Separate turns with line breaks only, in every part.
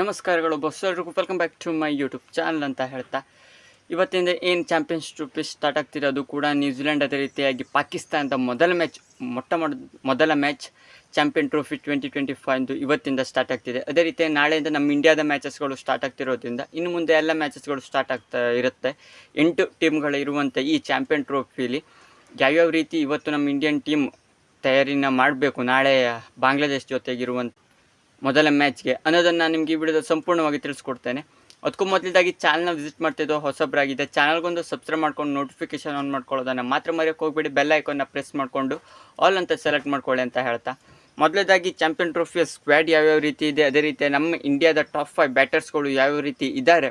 ನಮಸ್ಕಾರಗಳು ಬಸ್ ಎಲ್ರಿಗೂ welcome back to my YouTube channel ಅಂತ ಹೇಳ್ತಾ. ಇವತ್ತಿಂದ ಏನು ಚಾಂಪಿಯನ್ಸ್ ಟ್ರೋಫಿ ಸ್ಟಾರ್ಟ್ ಆಗ್ತಿರೋದು ಕೂಡ ನ್ಯೂಜಿಲೆಂಡ್ ಅದೇ ರೀತಿಯಾಗಿ ಪಾಕಿಸ್ತಾನದ ಮೊದಲ ಮ್ಯಾಚ್ ಮೊಟ್ಟ ಮೊದ, ಮೊದಲ match champion trophy twenty twenty ಫೈವ್ದು ಇವತ್ತಿಂದ ಸ್ಟಾರ್ಟ್ ಆಗ್ತಿದೆ. ಅದೇ ರೀತಿ ನಾಳೆಯಿಂದ ನಮ್ಮ ಇಂಡಿಯಾದ ಮ್ಯಾಚಸ್ಗಳು ಸ್ಟಾರ್ಟ್ ಆಗ್ತಿರೋದ್ರಿಂದ ಇನ್ನು ಮುಂದೆ ಎಲ್ಲ ಮ್ಯಾಚಸ್ಗಳು ಸ್ಟಾರ್ಟ್ ಆಗ್ತಾ ಇರುತ್ತೆ. ಎಂಟು ಟೀಮ್ಗಳು ಇರುವಂಥ ಈ ಚಾಂಪಿಯನ್ ಟ್ರೋಫಿಲಿ ಯಾವ್ಯಾವ ರೀತಿ ಇವತ್ತು ನಮ್ಮ ಇಂಡಿಯನ್ ಟೀಮ್ ತಯಾರಿನ ಮಾಡಬೇಕು, ನಾಳೆ ಬಾಂಗ್ಲಾದೇಶ್ ಜೊತೆಗಿರುವಂಥ ಮೊದಲ ಮ್ಯಾಚ್ಗೆ ಅನ್ನೋದನ್ನು ನಾನು ನಿಮಗೆ ಈ ವಿಡಿಯೋದಲ್ಲಿ ಸಂಪೂರ್ಣವಾಗಿ ತಿಳಿಸ್ಕೊಡ್ತೇನೆ. ಅದಕ್ಕೂ ಮೊದಲದಾಗಿ ಚಾನಲ್ನ ವಿಸಿಟ್ ಮಾಡ್ತಿದ್ದೋ ಹೊಸಬ್ರಾಗಿದೆ ಚಾನಲ್ಗೊಂದು ಸಬ್ಸ್ಕ್ರೈಬ್ ಮಾಡ್ಕೊಂಡು ನೋಟಿಫಿಕೇಶನ್ ಆನ್ ಮಾಡ್ಕೊಳ್ಳೋದನ್ನು ಮಾತ್ರ ಮರೆಯೋಕೆ ಹೋಗ್ಬಿಡಿ. ಬೆಲ್ ಐಕನ್ನ ಪ್ರೆಸ್ ಮಾಡಿಕೊಂಡು ಆಲ್ ಅಂತ ಸೆಲೆಕ್ಟ್ ಮಾಡ್ಕೊಳ್ಳಿ ಅಂತ ಹೇಳ್ತಾ. ಮೊದಲದಾಗಿ ಚಾಂಪಿಯನ್ ಟ್ರೋಫಿಯ ಸ್ಕ್ವಾಡ್ ಯಾವ್ಯಾವ ರೀತಿ ಇದೆ, ಅದೇ ರೀತಿ ನಮ್ಮ ಇಂಡಿಯಾದ ಟಾಪ್ ಫೈವ್ ಬ್ಯಾಟರ್ಸ್ಗಳು ಯಾವ್ಯಾವ ರೀತಿ ಇದ್ದಾರೆ.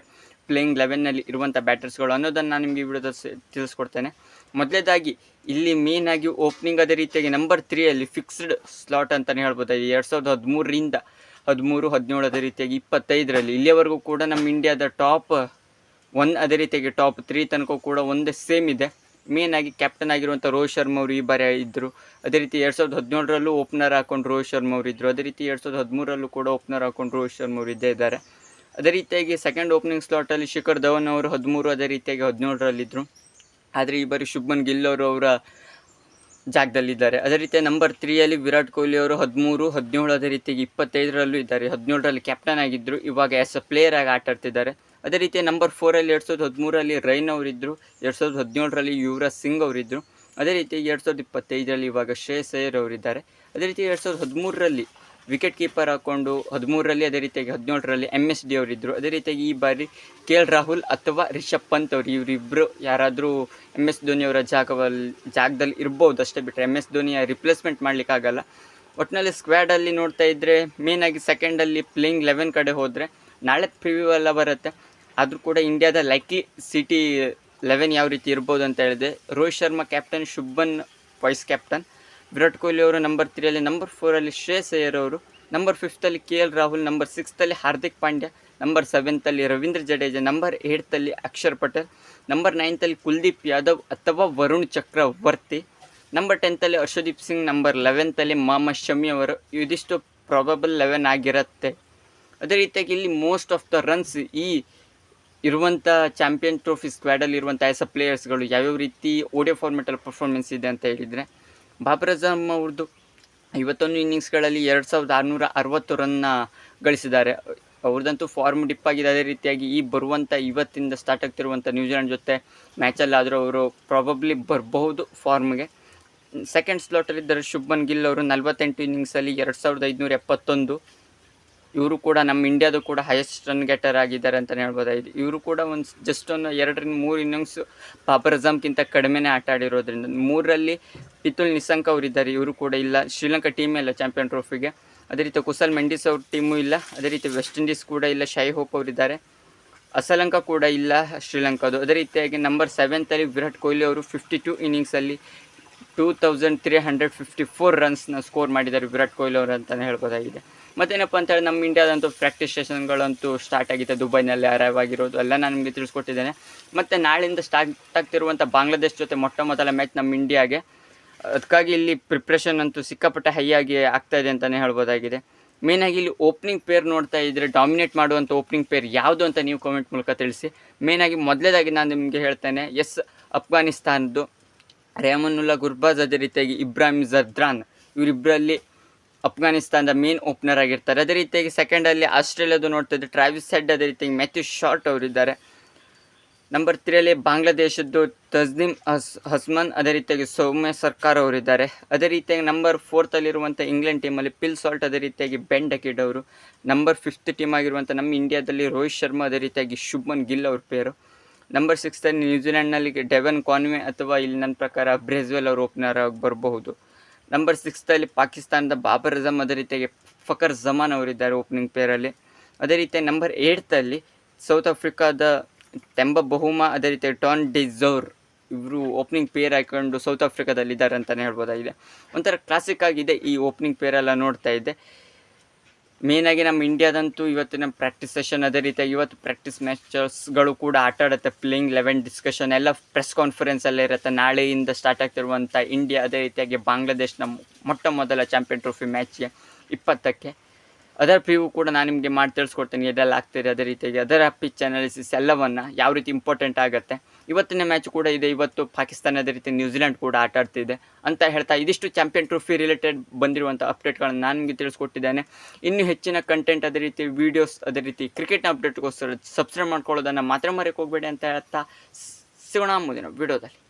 ಪ್ಲೇಯಿಂಗ್ ಲೆವೆನ್ನಲ್ಲಿ ಇರುವಂಥ ಬ್ಯಾಟರ್ಸ್ಗಳು ಅನ್ನೋದನ್ನು ನಾನು ನಿಮಗೆ ವಿಡಿಯೋದಲ್ಲಿ ತಿಳಿಸ್ಕೊಡ್ತೇನೆ. ಮೊದಲೇದಾಗಿ ಇಲ್ಲಿ ಮೇನ್ ಆಗಿ ಓಪನಿಂಗ್ ಅದೇ ರೀತಿಯಾಗಿ ನಂಬರ್ ತ್ರೀಯಲ್ಲಿ ಫಿಕ್ಸ್ಡ್ ಸ್ಲಾಟ್ ಅಂತಲೇ ಹೇಳ್ಬೋದು. ಎರಡು ಸಾವಿರದ ಹದಿಮೂರರಿಂದ ಹದಿಮೂರು, ಹದಿನೇಳು ಅದೇ ರೀತಿಯಾಗಿ ಇಪ್ಪತ್ತೈದರಲ್ಲಿ ಇಲ್ಲಿಯವರೆಗೂ ಕೂಡ ನಮ್ಮ ಇಂಡಿಯಾದ ಟಾಪ್ ಒನ್ ಅದೇ ರೀತಿಯಾಗಿ ಟಾಪ್ ತ್ರೀ ತನಕ ಕೂಡ ಒಂದೇ ಸೇಮ್ ಇದೆ. ಮೇನ್ ಆಗಿ ಕ್ಯಾಪ್ಟನ್ ಆಗಿರುವಂಥ ರೋಹಿತ್ ಶರ್ಮಾ ಅವರು ಈ ಬಾರಿ ಇದ್ದರು ಅದೇ ರೀತಿ ಎರಡು ಸಾವಿರದ ಹದಿನೇಳರಲ್ಲೂ ಓಪನರ್ ಹಾಕೊಂಡು ರೋಹಿತ್ ಶರ್ಮಾ ಅವರು ಇದ್ದರು ಅದೇ ರೀತಿ ಎರಡು ಸಾವಿರದ ಹದಿಮೂರರಲ್ಲೂ ಕೂಡ ಓಪನರ್ ಹಾಕೊಂಡು ರೋಹಿತ್ ಶರ್ಮಾ ಅವರು ಇದ್ದೇ ಇದ್ದಾರೆ. ಅದೇ ರೀತಿಯಾಗಿ ಸೆಕೆಂಡ್ ಓಪನಿಂಗ್ ಸ್ಲಾಟಲ್ಲಿ ಶಿಖರ್ ಧವನ್ ಅವರು ಹದಿಮೂರು, ಅದೇ ರೀತಿಯಾಗಿ ಹದಿನೇಳರಲ್ಲಿದ್ದರು ಆದರೆ ಈ ಬಾರಿ ಶುಭ್ಮನ್ ಗಿಲ್ ಅವರು ಅವರ ಜಾಗದಲ್ಲಿದ್ದಾರೆ. ಅದೇ ರೀತಿ ನಂಬರ್ ತ್ರೀಯಲ್ಲಿ ವಿರಾಟ್ ಕೊಹ್ಲಿ ಅವರು ಹದಿಮೂರು, ಹದಿನೇಳು, ಅದೇ ರೀತಿಯಾಗಿ ಇಪ್ಪತ್ತೈದರಲ್ಲೂ ಇದ್ದಾರೆ. ಹದಿನೇಳರಲ್ಲಿ ಕ್ಯಾಪ್ಟನ್ ಆಗಿದ್ದರು ಇವಾಗ ಆ್ಯಸ್ ಅ ಪ್ಲೇಯರ್ ಆಗಿ ಆಟ ಆಡ್ತಿದ್ದಾರೆ. ಅದೇ ರೀತಿ ನಂಬರ್ ಫೋರಲ್ಲಿ ಎರಡು ಸಾವಿರದ ಹದಿಮೂರಲ್ಲಿ ರೈನ್ ಅವರಿದ್ದರು ಎರಡು ಸಾವಿರದ ಹದಿನೇಳರಲ್ಲಿ ಯುವರಾಜ್ ಸಿಂಗ್ ಅವರಿದ್ದರು ಅದೇ ರೀತಿ ಎರಡು ಸಾವಿರದ ಇಪ್ಪತ್ತೈದರಲ್ಲಿ ಇವಾಗ ಶ್ರೇಯಸ್ ಅಯ್ಯರ್ ಅವರಿದ್ದಾರೆ. ಅದೇ ರೀತಿ ಎರಡು ಸಾವಿರದ ಹದಿಮೂರರಲ್ಲಿ ವಿಕೆಟ್ ಕೀಪರ್ ಹಾಕ್ಕೊಂಡು ಹದಿಮೂರರಲ್ಲಿ ಅದೇ ರೀತಿಯಾಗಿ ಹದಿನೇಳರಲ್ಲಿ ಎಂ ಎಸ್ ಡಿ ಅವರಿದ್ದರು ಅದೇ ರೀತಿಯಾಗಿ ಈ ಬಾರಿ ಕೆ ಎಲ್ ರಾಹುಲ್ ಅಥವಾ ರಿಷಬ್ ಪಂತ್ ಅವರು ಇವರಿಬ್ಬರು ಯಾರಾದರೂ ಎಂ ಎಸ್ ಧೋನಿ ಅವರ ಜಾಗದಲ್ಲಿ ಜಾಗದಲ್ಲಿ ಇರ್ಬೋದು ಅಷ್ಟೇ ಬಿಟ್ಟರೆ ಎಂ ಎಸ್ ಧೋನಿಯ ರಿಪ್ಲೇಸ್ಮೆಂಟ್ ಮಾಡಲಿಕ್ಕಾಗಲ್ಲ. ಒಟ್ಟಿನಲ್ಲಿ ಸ್ಕ್ವಾಡಲ್ಲಿ ನೋಡ್ತಾ ಇದ್ದರೆ ಮೇನಾಗಿ ಸೆಕೆಂಡಲ್ಲಿ ಪ್ಲೇಯಿಂಗ್ ಲೆವೆನ್ ಕಡೆ ಹೋದರೆ ನಾಳೆ ಪ್ರಿವ್ಯೂ ಎಲ್ಲ ಬರುತ್ತೆ. ಆದರೂ ಕೂಡ ಇಂಡಿಯಾದ ಲೈಕ್ಲಿ ಸಿಟಿ ಲೆವೆನ್ ಯಾವ ರೀತಿ ಇರ್ಬೋದು ಅಂತ ಹೇಳಿದೆ Rohit Sharma captain Shubman vice captain Virat Kohli ಅವರು ನಂಬರ್ ತ್ರೀಯಲ್ಲಿ ನಂಬರ್ ಫೋರಲ್ಲಿ ಶ್ರೇಯಸ್ ಅಯ್ಯರ್ ಅವರು ನಂಬರ್ ಫಿಫ್ತಲ್ಲಿ ಕೆ ಎಲ್ ರಾಹುಲ್ ನಂಬರ್ ಸಿಕ್ಸ್ತಲ್ಲಿ ಹಾರ್ದಿಕ್ ಪಾಂಡ್ಯ ನಂಬರ್ ಸೆವೆಂತಲ್ಲಿ ರವೀಂದ್ರ ಜಡೇಜಾ ನಂಬರ್ ಏಯ್ತಲ್ಲಿ ಅಕ್ಷರ್ ಪಟೇಲ್ ನಂಬರ್ ನೈನ್ತಲ್ಲಿ ಕುಲ್ದೀಪ್ ಯಾದವ್ ಅಥವಾ ವರುಣ್ ಚಕ್ರವರ್ತಿ ನಂಬರ್ ಟೆಂತಲ್ಲಿ ಹರ್ಷದೀಪ್ ಸಿಂಗ್ ನಂಬರ್ ಲೆವೆಂತಲ್ಲಿ ಮೊಹಮ್ಮದ್ ಶಮಿ ಅವರು, ಇದಿಷ್ಟು ಪ್ರಾಬಬಲ್ ಲೆವೆನ್ ಆಗಿರುತ್ತೆ. ಅದೇ ರೀತಿಯಾಗಿ ಇಲ್ಲಿ ಮೋಸ್ಟ್ ಆಫ್ ದ ರನ್ಸ್ ಈ ಇರುವಂಥ ಚಾಂಪಿಯನ್ ಟ್ರೋಫಿ ಸ್ಕ್ವಾಡಲ್ಲಿ ಇರುವಂಥ ಆ್ಯಸ್ ಅ ಪ್ಲೇಯರ್ಸ್ಗಳು ಯಾವ್ಯಾವ ರೀತಿ ಓಡಿಯೋ ಫಾರ್ಮೆಟಲ್ಲಿ ಪರ್ಫಾರ್ಮೆನ್ಸ್ ಇದೆ ಅಂತ ಹೇಳಿದರೆ ಬಾಬರ್ ಅಜಮ್ ಅವ್ರದ್ದು ಐವತ್ತೊಂದು ಇನ್ನಿಂಗ್ಸ್ಗಳಲ್ಲಿ ಎರಡು ಸಾವಿರದ ಆರುನೂರ ಅರವತ್ತು ರನ್ನ ಗಳಿಸಿದ್ದಾರೆ. ಅವ್ರದ್ದಂತೂ ಫಾರ್ಮ್ ಡಿಪ್ ಆಗಿದೆ. ಅದೇ ರೀತಿಯಾಗಿ ಈ ಬರುವಂಥ ಇವತ್ತಿಂದ ಸ್ಟಾರ್ಟ್ ಆಗ್ತಿರುವಂಥ ನ್ಯೂಜಿಲೆಂಡ್ ಜೊತೆ ಮ್ಯಾಚಲ್ಲಾದರೂ ಅವರು ಪ್ರಾಬಬ್ಲಿ ಬರಬಹುದು ಫಾರ್ಮ್ಗೆ ಸೆಕೆಂಡ್ ಸ್ಲಾಟಲ್ಲಿದ್ದರೆ ಶುಭನ್ ಗಿಲ್ ಅವರು ನಲವತ್ತೆಂಟು ಇನ್ನಿಂಗ್ಸಲ್ಲಿ ಎರಡು ಸಾವಿರದ ಐದುನೂರ ಎಪ್ಪತ್ತೊಂದು. ಇವರು ಕೂಡ ನಮ್ಮ ಇಂಡಿಯಾದು ಕೂಡ ಹೈಯೆಸ್ಟ್ ರನ್ ಗೆಟರ್ ಆಗಿದ್ದಾರೆ ಅಂತಲೇ ಹೇಳ್ಬೋದಾಗಿದೆ ಇವರು ಕೂಡ ಒಂದು ಜಸ್ಟ್ ಒಂದು ಎರಡರಿಂದ ಮೂರು ಇನ್ನಿಂಗ್ಸು ಬಾಬರ್ ಅಜಮ್ಗಿಂತ ಕಡಿಮೆನೇ ಆಟ ಆಡಿರೋದ್ರಿಂದ. ಮೂರರಲ್ಲಿ ಪಿತುಲ್ ನಿಸಂಕ್ ಅವರಿದ್ದಾರೆ. ಇವರು ಕೂಡ ಇಲ್ಲ. ಶ್ರೀಲಂಕಾ ಟೀಮೇ ಇಲ್ಲ ಚಾಂಪಿಯನ್ ಟ್ರೋಫಿಗೆ ಅದೇ ರೀತಿ ಕುಸಲ್ ಮೆಂಡಿಸ್ ಅವ್ರ ಟೀಮು ಇಲ್ಲ. ಅದೇ ರೀತಿ ವೆಸ್ಟ್ ಇಂಡೀಸ್ ಕೂಡ ಇಲ್ಲ. ಶೈ ಹೋಪ್ ಅವರಿದ್ದಾರೆ. ಅಸಲಂಕ ಕೂಡ ಇಲ್ಲ ಶ್ರೀಲಂಕಾದು. ಅದೇ ರೀತಿಯಾಗಿ ನಂಬರ್ ಸೆವೆಂತಲ್ಲಿ ವಿರಾಟ್ ಕೊಹ್ಲಿ ಅವರು fifty two ಇನ್ನಿಂಗ್ಸಲ್ಲಿ two thousand three hundred fifty four ರನ್ಸ್ನ score ಮಾಡಿದ್ದಾರೆ ವಿರಾಟ್ ಕೊಹ್ಲಿ ಅವರು ಅಂತಲೇ ಹೇಳ್ಬೋದಾಗಿದೆ. ಮತ್ತೇನಪ್ಪ ಅಂತೇಳಿ ನಮ್ಮ ಇಂಡಿಯಾದಂತೂ ಪ್ರಾಕ್ಟೀಸ್ ಸೆಷನ್ಗಳಂತೂ ಸ್ಟಾರ್ಟ್ ಆಗಿದೆ ದುಬೈನಲ್ಲಿ ಅರೈವ್ ಆಗಿರೋದು. ಎಲ್ಲ ನಾನು ನಿಮಗೆ ತಿಳಿಸ್ಕೊಟ್ಟಿದ್ದೇನೆ. ಮತ್ತು ನಾಳೆಯಿಂದ ಸ್ಟಾರ್ಟ್ ಆಗ್ತಿರುವಂಥ ಬಾಂಗ್ಲಾದೇಶ್ ಜೊತೆ ಮೊಟ್ಟ ಮೊದಲ ಮ್ಯಾಚ್ ನಮ್ಮ ಇಂಡಿಯಾಗೆ. ಅದಕ್ಕಾಗಿ ಇಲ್ಲಿ ಪ್ರಿಪ್ರೇಷನ್ ಅಂತೂ ಸಿಕ್ಕಾಪಟ್ಟೆ ಹೈ ಆಗಿ ಆಗ್ತಾ ಇದೆ ಅಂತಲೇ ಹೇಳ್ಬೋದಾಗಿದೆ. ಮೇನಾಗಿ ಇಲ್ಲಿ ಓಪನಿಂಗ್ ಪೇರ್ ನೋಡ್ತಾ ಇದ್ದರೆ ಡಾಮಿನೇಟ್ ಮಾಡುವಂಥ ಓಪನಿಂಗ್ ಪೇರ್ ಯಾವುದು ಅಂತ ನೀವು ಕಾಮೆಂಟ್ ಮೂಲಕ ತಿಳಿಸಿ. ಮೇನಾಗಿ ಮೊದಲೇದಾಗಿ ನಾನು ನಿಮಗೆ ಹೇಳ್ತೇನೆ, ಎಸ್ ಅಫ್ಘಾನಿಸ್ತಾನದ್ದು ರೇಮನುಲ್ಲಾ ಗುರ್ಬಾಜ್ ಅದೇ ರೀತಿಯಾಗಿ ಇಬ್ರಾಹಿಂ ಜರ್ದ್ರಾನ್ ಇವರಿಬ್ಬರಲ್ಲಿ ಅಫ್ಘಾನಿಸ್ತಾನದ ಮೇನ್ ಓಪನರ್ ಆಗಿರ್ತಾರೆ. ಅದೇ ರೀತಿಯಾಗಿ ಸೆಕೆಂಡಲ್ಲಿ ಆಸ್ಟ್ರೇಲಿಯಾದು ನೋಡ್ತಾ ಇದ್ದರೆ ಟ್ರಾವಿಸ್ ಸೆಡ್ ಅದೇ ರೀತಿಯಾಗಿ ಮ್ಯಾಥ್ಯೂ ಶಾರ್ಟ್ ಅವರಿದ್ದಾರೆ. ನಂಬರ್ ತ್ರೀಯಲ್ಲಿ ಬಾಂಗ್ಲಾದೇಶದ್ದು ತಜ್ನಿಮ್ ಹಸ್, ಹಸ್ಮನ್, ಅದೇ ರೀತಿಯಾಗಿ ಸೌಮ್ಯ ಸರ್ಕಾರ್ ಅವರಿದ್ದಾರೆ. ಅದೇ ರೀತಿಯಾಗಿ ನಂಬರ್ ಫೋರ್ತಲ್ಲಿರುವಂಥ ಇಂಗ್ಲೆಂಡ್ ಟೀಮಲ್ಲಿ ಪಿಲ್ ಸಾಲ್ಟ್ ಅದೇ ರೀತಿಯಾಗಿ ಬೆನ್ ಡಕಿಡ್ ಅವರು. ನಂಬರ್ ಫಿಫ್ತ್ ಟೀಮ್ ಆಗಿರುವಂಥ ನಮ್ಮ ಇಂಡಿಯಾದಲ್ಲಿ ರೋಹಿತ್ ಶರ್ಮಾ, ಅದೇ ರೀತಿಯಾಗಿ ಶುಭ್ಮನ್ ಗಿಲ್ ಅವ್ರ ಪೇರು. ನಂಬರ್ ಸಿಕ್ಸ್ತಲ್ಲಿ ನ್ಯೂಜಿಲೆಂಡ್ನಲ್ಲಿ ಡೆವನ್ ಕಾನ್ವೆ ಅಥವಾ ಇಲ್ಲಿ ನನ್ನ ಪ್ರಕಾರ ಬ್ರೆಜ್ವೆಲ್ ಅವರು ಓಪನರ್ ಆಗಿ ಬರಬಹುದು. ನಂಬರ್ ಸಿಕ್ಸ್ತಲ್ಲಿ ಪಾಕಿಸ್ತಾನದ ಬಾಬರ್ ಅಜಮ್ ಅದೇ ರೀತಿಯಾಗಿ ಫಕರ್ ಜಮಾನ್ ಅವರಿದ್ದಾರೆ ಓಪನಿಂಗ್ ಪೇರಲ್ಲಿ ಅದೇ ರೀತಿ ನಂಬರ್ ಏಯ್ತಲ್ಲಿ ಸೌತ್ ಆಫ್ರಿಕಾದ ತೆಂಬ ಬಹುಮಾ ಅದೇ ರೀತಿ ಟಾನ್ ಡಿಝೋರ್ ಇವರು ಓಪನಿಂಗ್ ಪೇರ್ ಹಾಕೊಂಡು ಸೌತ್ ಆಫ್ರಿಕಾದಲ್ಲಿ ಇದ್ದಾರೆ ಅಂತಲೇ ಹೇಳ್ಬೋದಾಗಿದೆ. ಒಂಥರ ಕ್ಲಾಸಿಕ್ ಆಗಿದೆ ಈ ಓಪನಿಂಗ್ ಪೇರೆಲ್ಲ ನೋಡ್ತಾ ಇದ್ದೆ. ಮೇನಾಗಿ ನಮ್ಮ ಇಂಡಿಯಾದಂತೂ ಇವತ್ತಿನ ಪ್ರಾಕ್ಟೀಸ್ ಸೆಷನ್ ಅದೇ ರೀತಿಯಾಗಿ ಇವತ್ತು ಪ್ರಾಕ್ಟೀಸ್ ಮ್ಯಾಚಸ್ಗಳು ಕೂಡ ಆಟ ಆಡುತ್ತೆ ಪ್ಲೇಯಿಂಗ್ ಲೆವೆನ್ ಡಿಸ್ಕಷನ್ ಎಲ್ಲ ಪ್ರೆಸ್ ಕಾನ್ಫರೆನ್ಸಲ್ಲೇ ಇರುತ್ತೆ. ನಾಳೆಯಿಂದ ಸ್ಟಾರ್ಟ್ ಆಗ್ತಿರುವಂಥ ಇಂಡಿಯಾ ಅದೇ ರೀತಿಯಾಗಿ ಬಾಂಗ್ಲಾದೇಶ್ನ ಮೊಟ್ಟ ಮೊದಲ ಚಾಂಪಿಯನ್ ಟ್ರೋಫಿ ಮ್ಯಾಚ್ಗೆ ಇಪ್ಪತ್ತಕ್ಕೆ. ಅದರ ಪ್ರಿವ್ಯೂ ಕೂಡ ನಾನು ನಿಮಗೆ ಮಾಡಿ ತಿಳಿಸ್ಕೊಡ್ತೀನಿ, ಇದೆಲ್ಲ ಆಗ್ತಿದೆ ಅದೇ ರೀತಿಯಾಗಿ. ಅದರ ಪಿಚ್ ಅನಾಲಿಸಿಸ್ ಎಲ್ಲವನ್ನು ಯಾವ ರೀತಿ ಇಂಪಾರ್ಟೆಂಟ್ ಆಗುತ್ತೆ. ಇವತ್ತಿನ ಮ್ಯಾಚ್ ಕೂಡ ಇದೆ, ಇವತ್ತು ಪಾಕಿಸ್ತಾನ ಅದೇ ರೀತಿ ನ್ಯೂಜಿಲೆಂಡ್ ಕೂಡ ಆಟ ಆಡ್ತಿದೆ ಅಂತ ಹೇಳ್ತಾ ಇದಿಷ್ಟು ಚಾಂಪಿಯನ್ ಟ್ರೋಫಿ ರಿಲೇಟೆಡ್ ಬಂದಿರುವಂಥ ಅಪ್ಡೇಟ್ಗಳನ್ನು ನಾನು ನಿಮಗೆ ತಿಳಿಸ್ಕೊಟ್ಟಿದ್ದೇನೆ. ಇನ್ನು ಹೆಚ್ಚಿನ ಕಂಟೆಂಟ್ ಅದೇ ರೀತಿ ವೀಡಿಯೋಸ್ ಅದೇ ರೀತಿ ಕ್ರಿಕೆಟ್ನ ಅಪ್ಡೇಟ್ಗೋಸ್ಕರ ಸಬ್ಸ್ಕ್ರೈಬ್ ಮಾಡ್ಕೊಳ್ಳೋದನ್ನು ಮಾತ್ರ ಮರೆಯೋಕೆ ಹೋಗಬೇಡಿ ಅಂತ ಹೇಳ್ತಾ ಸಿಗೋಣ ಮುಂದಿನ ವಿಡಿಯೋದಲ್ಲಿ